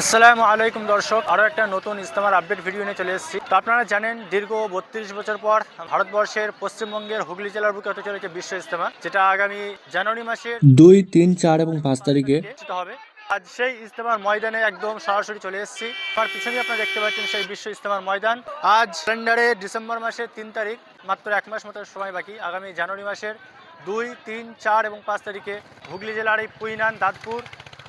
আসসালামু আলাইকুম দর্শক আরও একটা নতুন ইস্তেমার আপডেট ভিডিও নিয়ে চলে এসেছি। তো আপনারা জানেন দীর্ঘ বত্রিশ বছর পর ভারতবর্ষের পশ্চিমবঙ্গের হুগলি জেলার বুকে হতে চলেছে বিশ্ব ইস্তেমা যেটা আগামী জানুয়ারি মাসের দুই তিন চার এবং পাঁচ তারিখে হবে। আজ সেই ইস্তেমার ময়দানে একদম সরাসরি চলে এসেছি। আমার পিছনে আপনারা দেখতে পাচ্ছেন সেই বিশ্ব ইস্তেমার ময়দান। আজ ক্যালেন্ডারে ডিসেম্বর মাসের তিন তারিখ মাত্র এক মাস মতো সময় বাকি। আগামী জানুয়ারি মাসের দুই তিন চার এবং পাঁচ তারিখে হুগলি জেলার এই পুইনান দাঁতপুর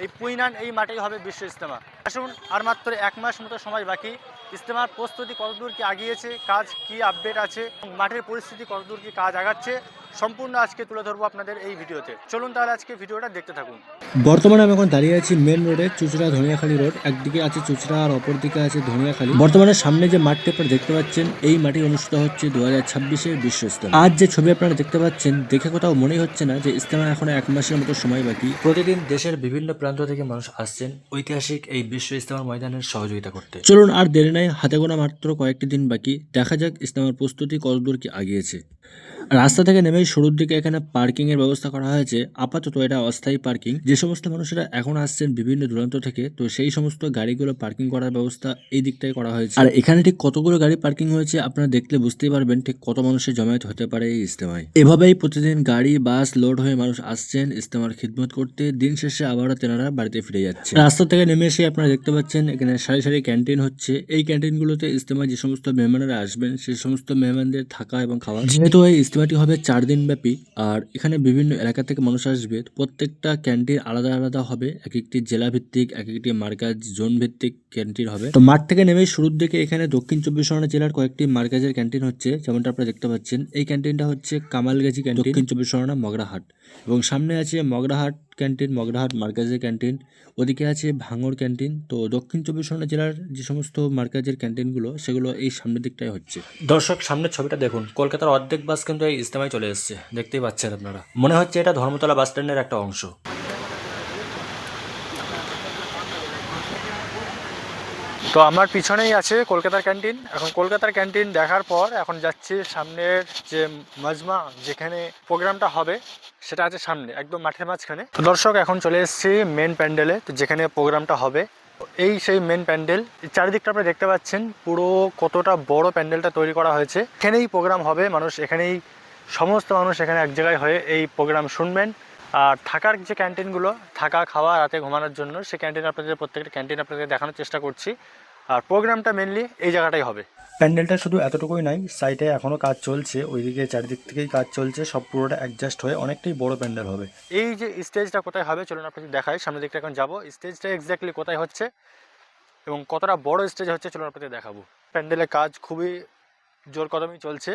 এই পুইনান এই মাঠেই হবে বিশ্ব ইস্তেমা আসুন, আর মাত্র এক মাস মতো সময় বাকি। ইস্তেমার প্রস্তুতি কতদূর কি আগিয়েছে, কাজ কি আপডেট আছে মাঠের পরিস্থিতি কতদূর কি কাজ আগাচ্ছে সম্পূর্ণ আজকে তুলে ধরবো আপনাদের এই ভিডিওতে। চলুন তাহলে আজকে ভিডিওটা দেখতে থাকুন। বর্তমানে আমি এখন দাঁড়িয়ে আছি মেন রোডে চুচড়া ধনিয়াখালী রোড একদিকে আছে চুচড়া আর অপর দিকে আছে ধনিয়াখালী। বর্তমানে সামনে যে মাঠটি আপনারা দেখতে পাচ্ছেন, এই মাঠে অনুষ্ঠিত হচ্ছে দু হাজার ছাব্বিশের বিশ্ব আজ যে ছবি আপনারা দেখতে পাচ্ছেন, দেখে কোথাও মনেই হচ্ছে না যে ইস্তেমা এখন এক মাসের মতো সময় বাকি। প্রতিদিন দেশের বিভিন্ন প্রান্ত থেকে মানুষ আসছেন ঐতিহাসিক এই বিশ্ব ইস্তেমার ময়দানের সহযোগিতা করতে। চলুন আর দেরি নাই, হাতে গোনা মাত্র কয়েকটি দিন বাকি। দেখা যাক ইস্তেমার প্রস্তুতি কতদূর কি আগিয়েছে। রাস্তা থেকে নেমেই শুরুর দিকে এখানে পার্কিং এর ব্যবস্থা করা হয়েছে। আপাতত এটা অস্থায়ী পার্কিং যে সমস্ত মানুষেরা এখন আসছেন বিভিন্ন দূরান্ত থেকে, তো সেই সমস্ত গাড়িগুলো পার্কিং করার ব্যবস্থা এই দিকটাই করা হয়েছে। আর এখানে ঠিক কতগুলো গাড়ি পার্কিং হয়েছে আপনারা দেখলে বুঝতেই পারবেন ঠিক কত মানুষের জমায়েত হতে পারে এই ইস্তেমায় এভাবেই প্রতিদিন গাড়ি বাস লোড হয়ে মানুষ আসছেন ইস্তেমার খিদমত করতে। দিন শেষে আবারও তেনারা বাড়িতে ফিরে যাচ্ছে। রাস্তা থেকে নেমে এসে আপনারা দেখতে পাচ্ছেন এখানে সারি সারি ক্যান্টিন হচ্ছে। এই ক্যান্টিনগুলোতে ইস্তেমায় যে সমস্ত মেহমানেরা আসবেন সেই সমস্ত মেহমানদের থাকা এবং খাওয়া। যেহেতু এই ইস্তেমাটি হবে চার দিন ব্যাপী। আর এখানে বিভিন্ন এলাকা থেকে মানুষ আসবে। প্রত্যেকটা ক্যান্টিন আলাদা আলাদা হবে। এক একটি জেলা ভিত্তিক এক একটি মার্কাজ জোন ভিত্তিক ক্যান্টিন হবে। তো মাঠ থেকে নেমে শুরুর দিকে এখানে দক্ষিণ চব্বিশ পরগনা জেলার কয়েকটি মার্কাজের ক্যান্টিন হচ্ছে, যেমনটা আপনারা দেখতে পাচ্ছেন। এই ক্যান্টিনটা হচ্ছে কামালগাজি ক্যান্টিন দক্ষিণ চব্বিশ পরগনা মগরাহাট। এবং সামনে আছে মগরাহাট ক্যান্টিন, মগরাহাট মার্কাজের ক্যান্টিন, ওদিকে আছে ভাঙর ক্যান্টিন। তো দক্ষিণ চব্বিশ পরগনা জেলার যে সমস্ত মার্কাজের ক্যান্টিনগুলো, সেগুলো এই সামনের দিকটাই হচ্ছে। দর্শক, সামনের ছবিটা দেখুন। কলকাতার অর্ধেক বাস কিন্তু এই ইস্তেমায় চলে এসছে। দেখতেই পাচ্ছেন আপনারা। মনে হচ্ছে এটা ধর্মতলা বাস স্ট্যান্ডের একটা অংশ। তো আমার পিছনেই আছে কলকাতার ক্যান্টিন। এখন কলকাতার ক্যান্টিন দেখার পর এখন যাচ্ছি সামনের যে মজমা, যেখানে প্রোগ্রামটা হবে, সেটা আছে সামনে, একদম মাঠের মাঝখানে। তো দর্শক, এখন চলে এসেছি মেন প্যান্ডেলে, তো যেখানে প্রোগ্রামটা হবে। এই সেই মেন প্যান্ডেল চারিদিকটা আপনি দেখতে পাচ্ছেন, পুরো কতটা বড় প্যান্ডেলটা তৈরি করা হয়েছে। এখানেই প্রোগ্রাম হবে, মানুষ এখানেই, সমস্ত মানুষ এখানে এক জায়গায় হয়ে এই প্রোগ্রাম শুনবেন। আর থাকার যে ক্যান্টিনগুলো, থাকা, খাওয়া, রাতে ঘুমানোর জন্য, সেই ক্যান্টিন আপনাদের, প্রত্যেকটা ক্যান্টিন আপনাদের দেখানোর চেষ্টা করছি। আর প্রোগ্রামটা মেনলি এই জায়গাটাই হবে। প্যান্ডেলটা শুধু এতটুকুই নাই সাইডে এখনও কাজ চলছে ওইদিকে চারিদিক থেকেই কাজ চলছে সব পুরোটা অ্যাডজাস্ট হয়ে অনেকটাই বড় প্যান্ডেল হবে। এই যে স্টেজটা কোথায় হবে চলুন আপনাদের দেখাই সামনের দিকটা এখন যাব। স্টেজটা এক্স্যাক্টলি কোথায় হচ্ছে এবং কতটা বড় স্টেজ হচ্ছে চলুন আপনাদের দেখাবো। প্যান্ডেলের কাজ খুবই জোর কদমই চলছে।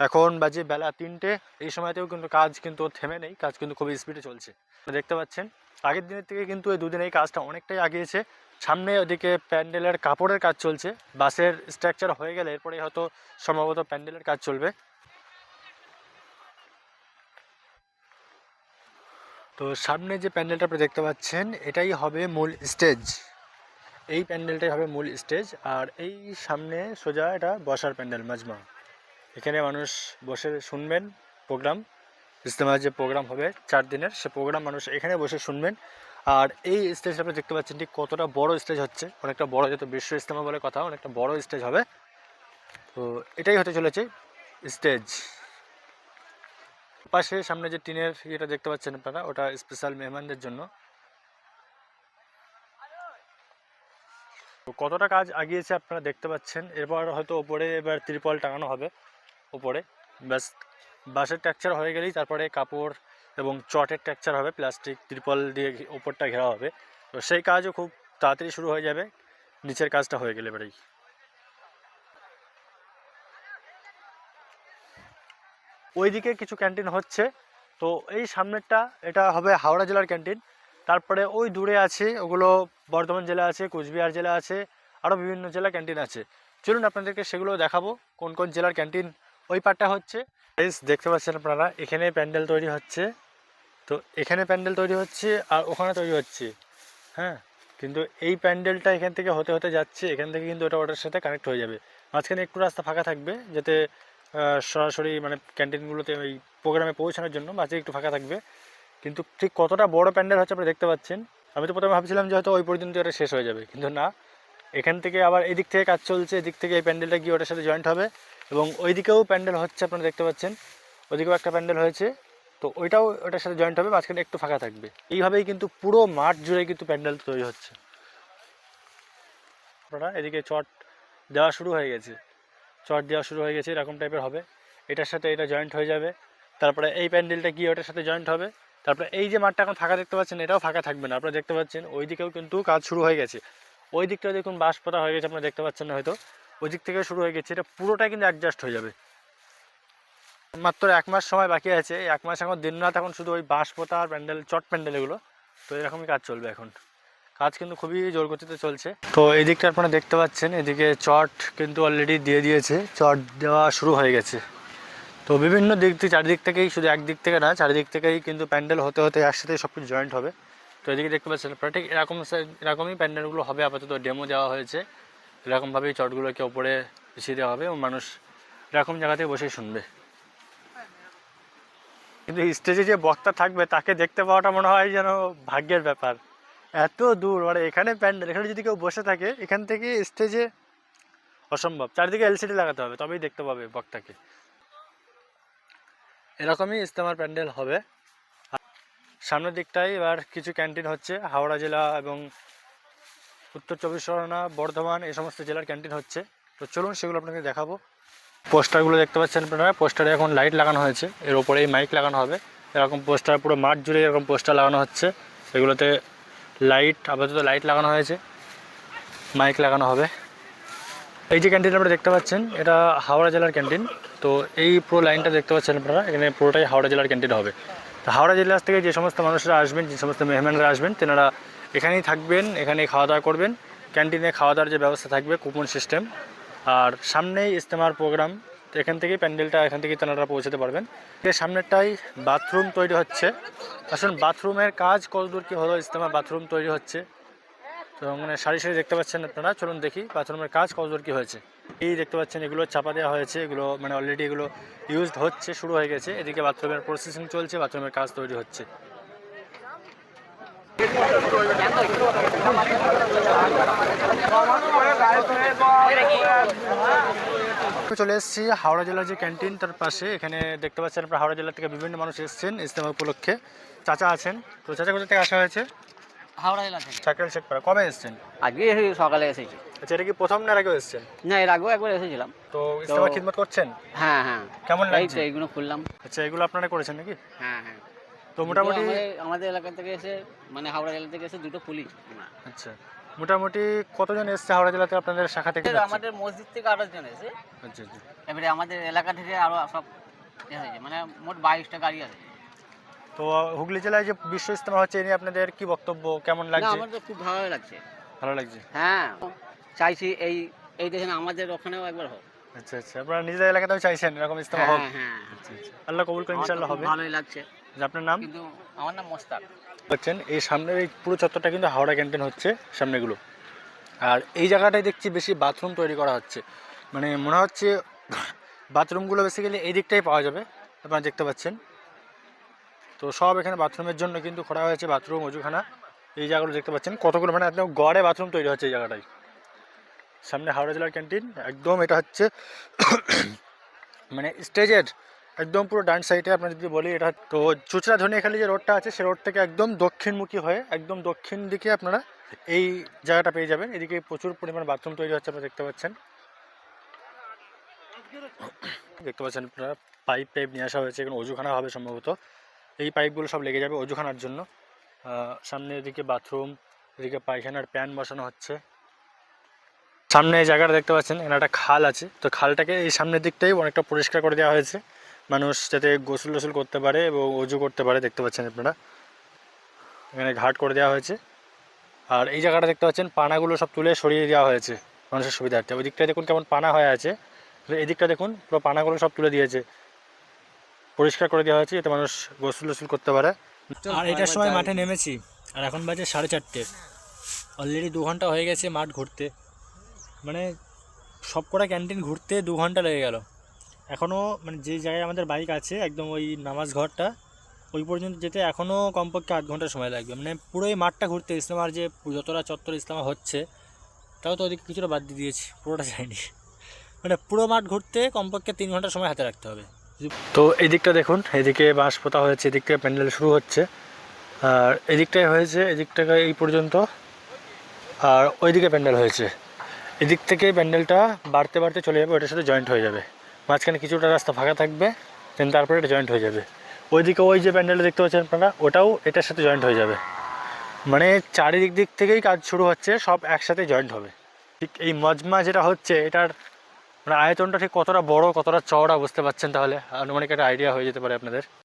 এখন বাজে বেলা তিনটে এই সময়তেও কিন্তু কাজ কিন্তু থেমে নেই কাজ কিন্তু খুবই স্পিডে চলছে। দেখতে পাচ্ছেন আগের দিনের থেকে কিন্তু এই দুদিন এই কাজটা অনেকটাই আগিয়েছে। সামনে ওদিকে প্যান্ডেলের কাপড়ের কাজ চলছে। বাসের স্ট্রাকচার হয়ে গেলে এরপরে হয়তো সম্ভবত প্যান্ডেলের কাজ চলবে। তো সামনে যে প্যান্ডেলটা আপনি দেখতে পাচ্ছেন, এটাই হবে মূল স্টেজ এই প্যান্ডেলটাই হবে মূল স্টেজ আর এই সামনে সোজা এটা বসার প্যান্ডেল মাজমা। এখানে মানুষ বসে শুনবেন প্রোগ্রাম ইজতেমার যে প্রোগ্রাম হবে চার দিনের, সে প্রোগ্রাম মানুষ এখানে বসে শুনবেন। আর এই স্টেজ আপনি দেখতে পাচ্ছেন ঠিক কতটা বড় স্টেজ হচ্ছে। অনেকটা বড় যেহেতু বিশ্ব ইজতেমা বলে কথা, অনেকটা বড় স্টেজ হবে। তো এটাই হতে চলেছে স্টেজ পাশে সামনে যে টিনের ইয়েটা দেখতে পাচ্ছেন আপনারা, ওটা স্পেশাল মেহমানদের জন্য। তো কতটা কাজ আগিয়েছে আপনারা দেখতে পাচ্ছেন। এরপর হয়তো ওপরে এবার ত্রিপল টাঙানো হবে, ওপরে। ব্যাস, বাঁশের ট্যাকচার হয়ে গেলেই তারপরে কাপড় এবং চটের ট্যাকচার হবে প্লাস্টিক ত্রিপল দিয়ে ওপরটা ঘেরা হবে। তো সেই কাজও খুব তাড়াতাড়ি শুরু হয়ে যাবে, নিচের কাজটা হয়ে গেলে এবারেই। ওইদিকে কিছু ক্যান্টিন হচ্ছে, তো এই সামনেরটা, এটা হবে হাওড়া জেলার ক্যান্টিন তারপরে ওই দূরে আছে, ওগুলো বর্ধমান জেলা আছে, কুচবিহার জেলা আছে আরও বিভিন্ন জেলা ক্যান্টিন আছে। চলুন আপনাদেরকে সেগুলো দেখাবো, কোন কোন জেলার ক্যান্টিন ওই পার্টটা হচ্ছে। দেখতে পাচ্ছেন আপনারা, এখানে প্যান্ডেল তৈরি হচ্ছে। তো এখানে প্যান্ডেল তৈরি হচ্ছে আর ওখানে তৈরি হচ্ছে। হ্যাঁ? কিন্তু এই প্যান্ডেলটা এখান থেকে হতে হতে যাচ্ছে, এখান থেকে কিন্তু ওটা ওটার সাথে কানেক্ট হয়ে যাবে। মাঝখানে একটু রাস্তা ফাঁকা থাকবে, যাতে সরাসরি মানে ক্যান্টিনগুলোতে ওই প্রোগ্রামে পৌঁছানোর জন্য মাঝে একটু ফাঁকা থাকবে। কিন্তু ঠিক কতটা বড় প্যান্ডেল হচ্ছে আপনি দেখতে পাচ্ছেন। আমি তো প্রথমে ভাবছিলাম যে হয়তো ওই পর্যন্ত এটা শেষ হয়ে যাবে, কিন্তু না। এখান থেকে আবার এদিক থেকে কাজ চলছে, এদিক থেকে এই প্যান্ডেলটা গিয়ে ওটার সাথে জয়েন্ট হবে। এবং ওইদিকেও প্যান্ডেল হচ্ছে, আপনারা দেখতে পাচ্ছেন। ওইদিকেও একটা প্যান্ডেল হয়েছে। তো ওইটাও ওটার সাথে জয়েন্ট হবে, মাঝখানে একটু ফাঁকা থাকবে। এইভাবেই কিন্তু পুরো মাঠ জুড়ে কিন্তু প্যান্ডেল তৈরি হচ্ছে। আপনারা এদিকে চট দেওয়া শুরু হয়ে গেছে। চট দেওয়া শুরু হয়ে গেছে, এরকম টাইপের হবে। এটার সাথে এটা জয়েন্ট হয়ে যাবে। তারপরে এই প্যান্ডেলটা গিয়ে ওটার সাথে জয়েন্ট হবে। তারপরে এই যে মাঠটা এখন ফাঁকা দেখতে পাচ্ছেন, এটাও ফাঁকা থাকবে না। আপনারা দেখতে পাচ্ছেন ওই দিকেও কিন্তু কাজ শুরু হয়ে গেছে। ওই দিকটা দেখুন বাঁশ পোতা হয়ে গেছে, আপনারা দেখতে পাচ্ছেন না হয়তো। ওই দিক থেকে শুরু হয়ে গেছে, এটা পুরোটাই কিন্তু অ্যাডজাস্ট হয়ে যাবে। মাত্র এক মাস সময় বাকি আছে। এক মাস এখন দিন রাত এখন শুধু ওই বাঁশ পোতা আর প্যান্ডেল, চট প্যান্ডেল এগুলো। তো এরকমই কাজ চলবে এখন। কাজ কিন্তু খুবই জোর গতিতে চলছে। তো এদিকটা আপনারা দেখতে পাচ্ছেন, এদিকে চট কিন্তু অলরেডি দিয়ে দিয়েছে। চট দেওয়া শুরু হয়ে গেছে। তো বিভিন্ন দিক থেকে, চারিদিক থেকেই, শুধু একদিক থেকে না, চারিদিক থেকেই কিন্তু প্যান্ডেল হতে হতে একসাথে সব কিছু জয়েন্ট হবে। তো এদিকে দেখতে পাচ্ছেন আপনারা, ঠিক এরকম এরকমই প্যান্ডেলগুলো হবে আপাতত। ডেমো দেওয়া হয়েছে। এরকমভাবেই চটগুলোকে ওপরে পিছিয়ে দেওয়া হবে এবং মানুষ এরকম জায়গাতে বসেই শুনবে। কিন্তু স্টেজে যে বক্তা থাকবে, তাকে দেখতে পাওয়াটা মনে হয় যেন ভাগ্যের ব্যাপার। এত দূর মানে এখানে প্যান্ডেল, এখানে যদি কেউ বসে থাকে, এখান থেকে স্টেজে অসম্ভব। চারিদিকে এলসিডি লাগাতে হবে, তবেই দেখতে পাবে বক্তাকে। এরকমই ইস্তেমার প্যান্ডেল হবে। সামনের দিকটায় এবার কিছু ক্যান্টিন হচ্ছে। হাওড়া জেলা এবং উত্তর চব্বিশ পরগনা, বর্ধমান, এই সমস্ত জেলার ক্যান্টিন হচ্ছে। তো চলুন সেগুলো আপনাকে দেখাবো। পোস্টারগুলো দেখতে পাচ্ছেন আপনারা। পোস্টারে এখন লাইট লাগানো হয়েছে। এর ওপরেই মাইক লাগানো হবে। এরকম পোস্টার, পুরো মাঠ জুড়ে এরকম পোস্টার লাগানো হচ্ছে। এগুলোতে লাইট, আপাতত লাইট লাগানো হয়েছে। মাইক লাগানো হবে। এই যে ক্যান্টিন আপনারা দেখতে পাচ্ছেন, এটা হাওড়া জেলার ক্যান্টিন। তো এই পুরো লাইনটা দেখতে পাচ্ছেন আপনারা, এখানে পুরোটাই হাওড়া জেলার ক্যান্টিন হবে। তো হাওড়া জেলা থেকে যে সমস্ত মানুষরা আসবেন, যে সমস্ত মেহমানরা আসবেন, তেনারা এখানেই থাকবেন, এখানেই খাওয়া দাওয়া করবেন। ক্যান্টিনে খাওয়া দাওয়ার যে ব্যবস্থা থাকবে, কুপন সিস্টেম। আর সামনেই ইস্তেমার প্রোগ্রাম এখান থেকেই প্যান্ডেলটা, এখান থেকেই তেনারা পৌঁছাতে পারবেন। এর সামনেরটাই বাথরুম তৈরি হচ্ছে। আসুন, বাথরুমের কাজ কতদূর কী হলো ইস্তেমা বাথরুম তৈরি হচ্ছে। তো মানে সারি সারি দেখতে পাচ্ছেন আপনারা, চলুন দেখি বাথরুমের কাজ কতদূর কী হয়েছে। এই দেখতে পাচ্ছেন, এগুলো চাপা দেওয়া হয়েছে, এগুলো মানে অলরেডি এগুলো ইউজড হচ্ছে, শুরু হয়ে গেছে। এদিকে বাথরুমের প্রসেসিং চলছে, বাথরুমের কাজ তৈরি হচ্ছে। চলে এসেছি হাওড়া জেলার যে ক্যান্টিন তার পাশে। এখানে দেখতে পাচ্ছেন আপনারা হাওড়া জেলা থেকে বিভিন্ন মানুষ এসেছেন ইস্তেমা উপলক্ষে। চাচা আছেন। তো চাচা কোথা থেকে আসা হয়েছে? হাওড়া জেলা থেকে। চাকরি শেখপাড়া। কবে এসেছেন? আজকে সকালে এসেছি। আচ্ছা এটা কি প্রথম না আগেও এসেছেন? না এর আগেও একবার এসেছিলাম। তো ইস্তেমা তো- খিদমত করছেন? হ্যাঁ হ্যাঁ। কেমন লাগছে? এইগুলো খুললাম। আচ্ছা এগুলো আপনারা করেছেন নাকি? হ্যাঁ হ্যাঁ। তো মোটামুটি আমাদের- এলাকা থেকে এসে মানে হাওড়া জেলা থেকে এসে দুটো পুলিশ আচ্ছা। মোটামুটি কতজন এসছে হাওড়া জেলাতে আপনাদের শাখা থেকে আমাদের মসজিদ থেকে জন এসে আচ্ছা আচ্ছা। এবারে আমাদের এলাকা থেকে আরও সব এসেছে মানে মোট বাইশটা গাড়ি আছে। তো হুগলি জেলায় যে বিশ্ব ইস্তেমা হচ্ছে এ নিয়ে আপনাদের কি বক্তব্য? কেমন লাগছে? আমার তো খুব ভালো লাগছে। ভালো লাগছে? হ্যাঁ চাইছি এই এই দেশে আমাদের ওখানেও একবার হোক। আচ্ছা আচ্ছা। আপনারা নিজেদের এলাকাতেও চাইছেন এরকম ইস্তেমা হোক? হ্যাঁ। হ্যাঁ আচ্ছা আচ্ছা। আল্লাহ কবুল করে ইনশাআল্লাহ হবে। ভালোই লাগছে। আপনার নাম? কিন্তু আমার নাম মোস্তাক। পাচ্ছেন এই সামনের এই পুরো চত্বরটা কিন্তু হাওড়া ক্যান্টিন হচ্ছে সামনেগুলো। আর এই জায়গাটায় দেখছি বেশি বাথরুম তৈরি করা হচ্ছে। মানে মনে হচ্ছে বাথরুমগুলো বেসিক্যালি এই দিকটাই পাওয়া যাবে আপনারা দেখতে পাচ্ছেন। তো সব এখানে বাথরুমের জন্য কিন্তু করা হয়েছে বাথরুম অজুখানা। এই জায়গাগুলো দেখতে পাচ্ছেন কতগুলো মানে একদম গড়ে বাথরুম তৈরি হচ্ছে এই জায়গাটায় সামনে হাওড়া জেলার ক্যান্টিন একদম এটা হচ্ছে মানে স্টেজের একদম পুরো ডান সাইডে আপনার যদি বলি, এটা তো চুচড়া ধনিয়াখালি যে রোডটা আছে, সে রোড থেকে একদম দক্ষিণমুখী হয়ে, একদম দক্ষিণ দিকে আপনারা এই জায়গাটা পেয়ে যাবেন। এদিকে প্রচুর পরিমাণ বাথরুম তৈরি হচ্ছে আপনারা দেখতে পাচ্ছেন। দেখতে পাচ্ছেন আপনারা পাইপ টাইপ নিয়ে আসা হয়েছে, এখানে অজুখানা হবে সম্ভবত। এই পাইপগুলো সব লেগে যাবে অজুখানার জন্য। সামনে এদিকে বাথরুম এদিকে পায়খানার প্যান বসানো হচ্ছে। সামনে এই জায়গাটা দেখতে পাচ্ছেন, এখানে একটা খাল আছে। তো খালটাকে এই সামনের দিকটাই অনেকটা পরিষ্কার করে দেওয়া হয়েছে। মানুষ যাতে গোসল টোসল করতে পারে এবং অজু করতে পারে দেখতে পাচ্ছেন আপনারা। এখানে ঘাট করে দেওয়া হয়েছে। আর এই জায়গাটা দেখতে পাচ্ছেন পানাগুলো সব তুলে সরিয়ে দেওয়া হয়েছে মানুষের সুবিধার্থে। ওই দিকটায় দেখুন কেমন পানা হয়ে আছে। তো এই দিকটা দেখুন পুরো পানাগুলো সব তুলে দিয়েছে। পরিষ্কার করে দেওয়া হয়েছে যাতে মানুষ গোসল টোসল করতে পারে। আর এটার সময় মাঠে নেমেছি। আর এখন বাজে সাড়ে চারটে। অলরেডি দু ঘণ্টা হয়ে গেছে মাঠ ঘুরতে। মানে সব কটা ক্যান্টিন ঘুরতে দু ঘণ্টা লেগে গেল। এখনও মানে যে জায়গায় আমাদের বাইক আছে, একদম ওই নামাজ ঘরটা, ওই পর্যন্ত যেতে এখনও কমপক্ষে আধ ঘণ্টা সময় লাগবে। মানে পুরো এই মাঠটা ঘুরতে ইসলামার যে যতটা চত্বর ইসলামা হচ্ছে, তাও তো ওদিকে কিছুটা বাদ দিয়ে দিয়েছি, পুরোটা যায়নি। মানে পুরো মাঠ ঘুরতে কমপক্ষে তিন ঘণ্টা সময় হাতে রাখতে হবে। তো এই দিকটা দেখুন, এদিকে বাঁশ পোতা হয়েছে এদিক থেকে প্যান্ডেল শুরু হচ্ছে। আর এদিকটায় হয়েছে, এদিকটাকে এই পর্যন্ত, আর ওইদিকে প্যান্ডেল হয়েছে। এদিক থেকে প্যান্ডেলটা বাড়তে বাড়তে চলে যাবে, ওটার সাথে জয়েন্ট হয়ে যাবে। মাঝখানে কিছুটা রাস্তা ফাঁকা থাকবে দেন তারপরে এটা জয়েন্ট হয়ে যাবে। ওইদিকে ওই যে প্যান্ডেলটা দেখতে পাচ্ছেন আপনারা, ওটাও এটার সাথে জয়েন্ট হয়ে যাবে। মানে চারিদিক দিক থেকেই কাজ শুরু হচ্ছে, সব একসাথে জয়েন্ট হবে। ঠিক এই মজমা যেটা হচ্ছে, এটার মানে আয়তনটা ঠিক কতটা বড়, কতটা চওড়া, বুঝতে পারছেন তাহলে? আনুমানিক একটা আইডিয়া হয়ে যেতে পারে আপনাদের।